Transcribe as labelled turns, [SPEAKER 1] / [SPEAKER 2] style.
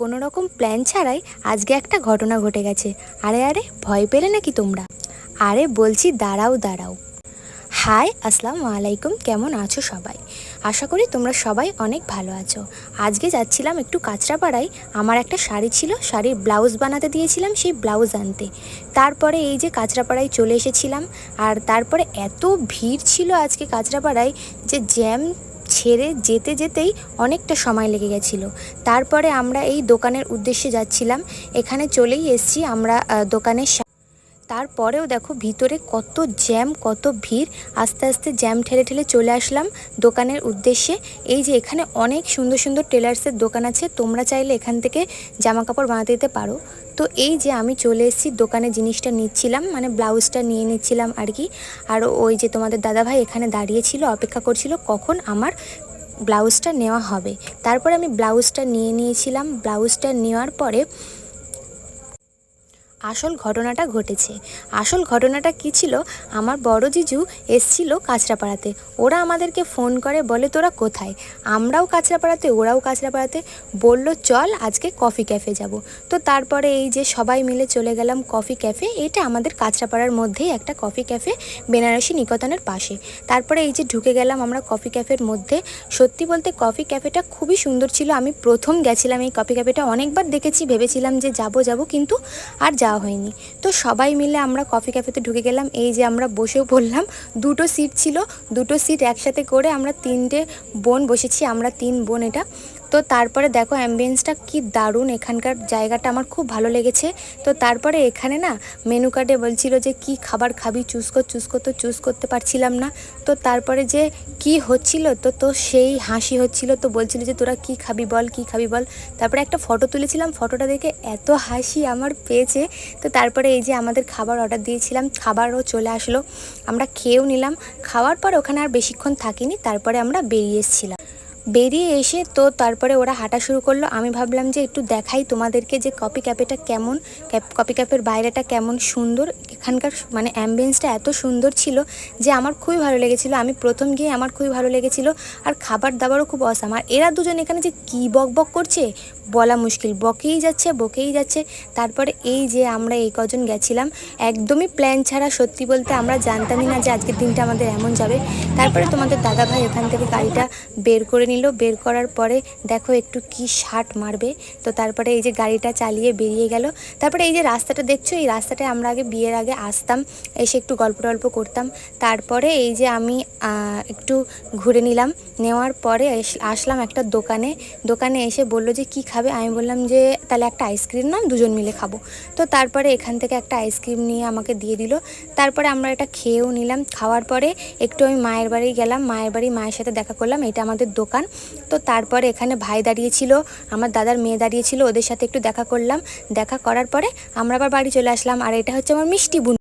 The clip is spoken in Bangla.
[SPEAKER 1] কোনো রকম প্ল্যান ছাড়াই আজকে একটা ঘটনা ঘটে গেছে। আরে আরে, ভয় পেলে নাকি তোমরা? আরে, বলছি দাঁড়াও দাঁড়াও। হাই আসসালামু আলাইকুম, কেমন আছো সবাই? আশা করি তোমরা সবাই অনেক ভালো আছো। আজকে যাচ্ছিলাম একটু কাঁচরাপাড়ায়। আমার একটা শাড়ি ছিল, শাড়ির ব্লাউজ বানাতে দিয়েছিলাম সেই ব্লাউজ আনতে। তারপরে এই যে কাঁচরাপাড়ায় চলে এসেছিলাম, আর তারপরে এত ভিড় ছিল আজকে কাঁচরাপাড়ায় যে জ্যাম ছেড়ে যেতে যেতেই অনেকটা সময় লেগে গেছিল। তারপরে আমরা এই দোকানের উদ্দেশ্যে যাচ্ছিলাম। এখানে চলেই এসছি আমরা দোকানের তারপরেও দেখো ভিতরে কত জ্যাম, কত ভিড়। আস্তে আস্তে জ্যাম ঠেলে ঠেলে চলে আসলাম দোকানের উদ্দেশ্যে। এই যে এখানে অনেক সুন্দর সুন্দর টেলার্সের দোকান আছে, তোমরা চাইলে এখান থেকে জামা কাপড় বানাতে দিতে পারো। তো এই যে আমি চলে এসেছি, দোকানে জিনিসটা নিচ্ছিলাম মানে ব্লাউজটা নিয়ে নিচ্ছিলাম আর কি। আর ওই যে তোমাদের দাদাভাই এখানে দাঁড়িয়েছিল, অপেক্ষা করছিল কখন আমার ব্লাউজটা নেওয়া হবে। তারপরে আমি ব্লাউজটা নিয়ে নিয়েছিলাম। ব্লাউজটা নেওয়ার পরে আসল ঘটনাটা ঘটেছে। আসল ঘটনাটা কি ছিল? আমার বড় জিজু এসছিল কাঁচরাপাড়াতে। ওরা আমাদেরকে ফোন করে, বলে তোরা কোথায়? আমরাও কাঁচরাপাড়াতে, ওরাও কাঁচরাপাড়াতে। বলল, চল, আজকে কফি ক্যাফে যাব। তো তারপরে এই যে সবাই মিলে চলে গেলাম কফি ক্যাফে। এটা আমাদের কাঁচরাপাড়ার মধ্যেই একটা কফি ক্যাফে বেনারসি নিকতনের পাশে। তারপরে এই যে ঢুকে গেলাম আমরা কফি ক্যাফের মধ্যে। সত্যি বলতে কফি ক্যাফেটা খুবই সুন্দর ছিল। আমি প্রথম গেছিলাম এই কফি ক্যাফেটা। অনেকবার দেখেছি, ভেবেছিলাম যে যাব যাব, কিন্তু আর যাওয়া হয়নি। তো সবাই মিলে আমরা কফি ক্যাফেতে ঢুকে গেলাম। এই যে আমরা বসেও পড়লাম দুটো সিট ছিল। দুটো সিট একসাথে করে আমরা তিনটে বোন বসেছি, আমরা তিন বোন এটা। তো তারপরে দেখো অ্যাম্বিয়েন্সটা কি দারুণ। এখানকার জায়গাটা আমার খুব ভালো লেগেছে। তো তারপরে এখানে না মেনু কার্ডে বলছিল যে কি খাবার খাবি চুজ কর চুজ কর, তো চুজ করতে পারছিলাম না। তো তারপরে যে কি হচ্ছিল, তো তো সেই হাসি হচ্ছিল। তো বলছিল যে তোরা কি খাবি বল, কি খাবি বল। তারপরে একটা ফটো তুলেছিলাম ফটোটা দেখে এত হাসি আমার পেয়েছে। তো তারপরে এই যে আমাদের খাবার অর্ডার দিয়েছিলাম, খাবারও চলে আসলো। আমরা খেয়েও নিলাম। খাওয়ার পর ওখানে আর বেশিক্ষণ থাকিনি, তারপরে আমরা বেরিয়ে এসেছিলাম। বেরিয়ে এসে তো তারপরে ওরা হাঁটা শুরু করল। আমি ভাবলাম যে একটু দেখাই তোমাদেরকে যে কপি ক্যাফেটা কেমন কপি ক্যাফের বাইরেটা কেমন সুন্দর। এখানকার মানে অ্যাম্বিয়েন্সটা এত সুন্দর ছিল যে আমার খুবই ভালো লেগেছিলো। আমি প্রথম গিয়ে আমার খুবই ভালো লেগেছিলো আর খাবার দাবারও খুব অসাম আর এরা দুজন এখানে যে কী বক বক করছে, বলা মুশকিল। বকেই যাচ্ছে বকেই যাচ্ছে। তারপরে এই যে আমরা এই কজন গেছিলাম, একদমই প্ল্যান ছাড়া সত্যি বলতে আমরা জানতামই না যে আজকের দিনটা আমাদের এমন যাবে। তারপরে তোমাদের দাদা ভাই এখান থেকে গাড়িটা বের করে নিল, বের করার পরে দেখো একটু কি শার্ট মারবে। তো তারপরে এই যে গাড়িটা চালিয়ে বেরিয়ে গেল। তারপরে এই যে রাস্তাটা দেখছ? এই রাস্তাটায় আমরা আগে বিয়ের আগে আসতাম, এসে একটু গল্প টল্প করতাম। তারপরে এই যে আমি একটু ঘুরে নিলাম। নেওয়ার পরে আসলাম একটা দোকানে। দোকানে এসে বলল যে, কি খাবে? আমি বললাম যে, তাহলে একটা আইসক্রিম নাম দুজন মিলে খাব। তো তারপরে এখান থেকে একটা আইসক্রিম নিয়ে আমাকে দিয়ে দিল। তারপরে আমরা এটা খেয়েও নিলাম। খাওয়ার পরে একটু আমি মায়ের বাড়ি গেলাম। মায়ের বাড়ি মায়ের সাথে দেখা করলাম। এটা আমাদের দোকান। তো তারপরে এখানে ভাই দাঁড়িয়েছিল, আমার দাদার মেয়ে দাঁড়িয়েছিল, ওদের সাথে একটু দেখা করলাম। দেখা করার পরে আমরা আবার বাড়ি চলে আসলাম। আর এটা হচ্ছে আমার মিষ্টি বোন।